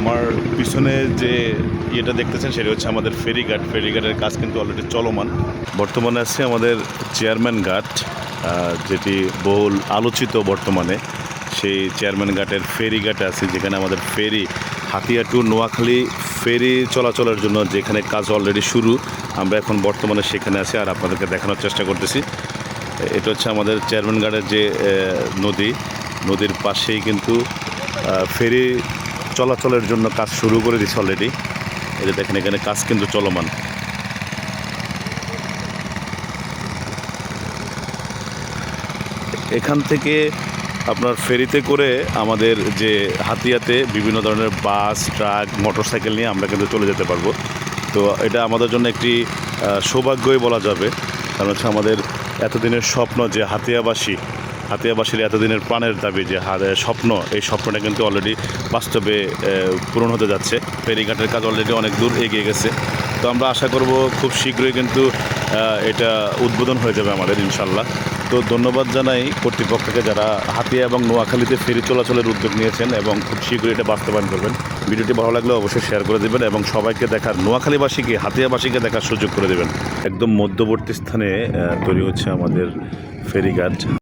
আমার পিছনে যে ইয়েটা দেখতেছেন, সেটা হচ্ছে আমাদের ফেরিঘাট। ফেরিঘাটের কাজ কিন্তু অলরেডি চলমান। বর্তমানে আছে আমাদের চেয়ারম্যান ঘাট যেটি বহুল আলোচিত বর্তমানে। সেই চেয়ারম্যান ঘাটের ফেরিঘাটে আছে, যেখানে আমাদের ferry Hatiya to Noakhali ferry চলাচলের জন্য যেখানে কাজ অলরেডি শুরু। আমরা এখন বর্তমানে সেখানে আছি, আর আপনাদেরকে দেখানোর চেষ্টা করতেছি। এটা হচ্ছে আমাদের চেয়ারম্যান ঘাটের যে নদী। নদীর পাশেই কিন্তু ফেরি চলাচলের জন্য কাজ শুরু করে দিচ্ছে অলরেডি এটা দেখেন এখানে কাজ কিন্তু চলমান। এখান থেকে আপনার ফেরিতে করে আমাদের যে হাতিয়াতে বিভিন্ন ধরনের বাস, ট্রাক, মোটরসাইকেল নিয়ে আমরা কিন্তু চলে যেতে পারব। তো এটা আমাদের জন্য একটি সৌভাগ্যই বলা যাবে। কারণ হচ্ছে আমাদের এতদিনের স্বপ্ন যে হাতিয়াবাসী হাতিয়াবাসীর এতদিনের প্রাণের দাবি যে স্বপ্ন, এই স্বপ্নটা কিন্তু অলরেডি বাস্তবে পূরণ হতে যাচ্ছে। ফেরিঘাটের কাজ অলরেডি অনেক দূর এগিয়ে গেছে। তো আমরা আশা করব খুব শীঘ্রই কিন্তু এটা উদ্বোধন হয়ে যাবে আমাদের ইনশাল্লাহ তো ধন্যবাদ জানাই কর্তৃপক্ষকে যারা হাতিয়া এবং নোয়াখালীতে ফেরি চলাচলের উদ্যোগ নিয়েছেন এবং খুব শীঘ্রই এটা বাস্তবায়ন করবেন। ভিডিওটি ভালো লাগলে অবশ্যই শেয়ার করে দেবেন এবং সবাইকে দেখার, নোয়াখালীবাসীকে, হাতিয়াবাসীকে দেখার সুযোগ করে দেবেন। একদম মধ্যবর্তী স্থানে তৈরি হচ্ছে আমাদের ফেরিঘাট।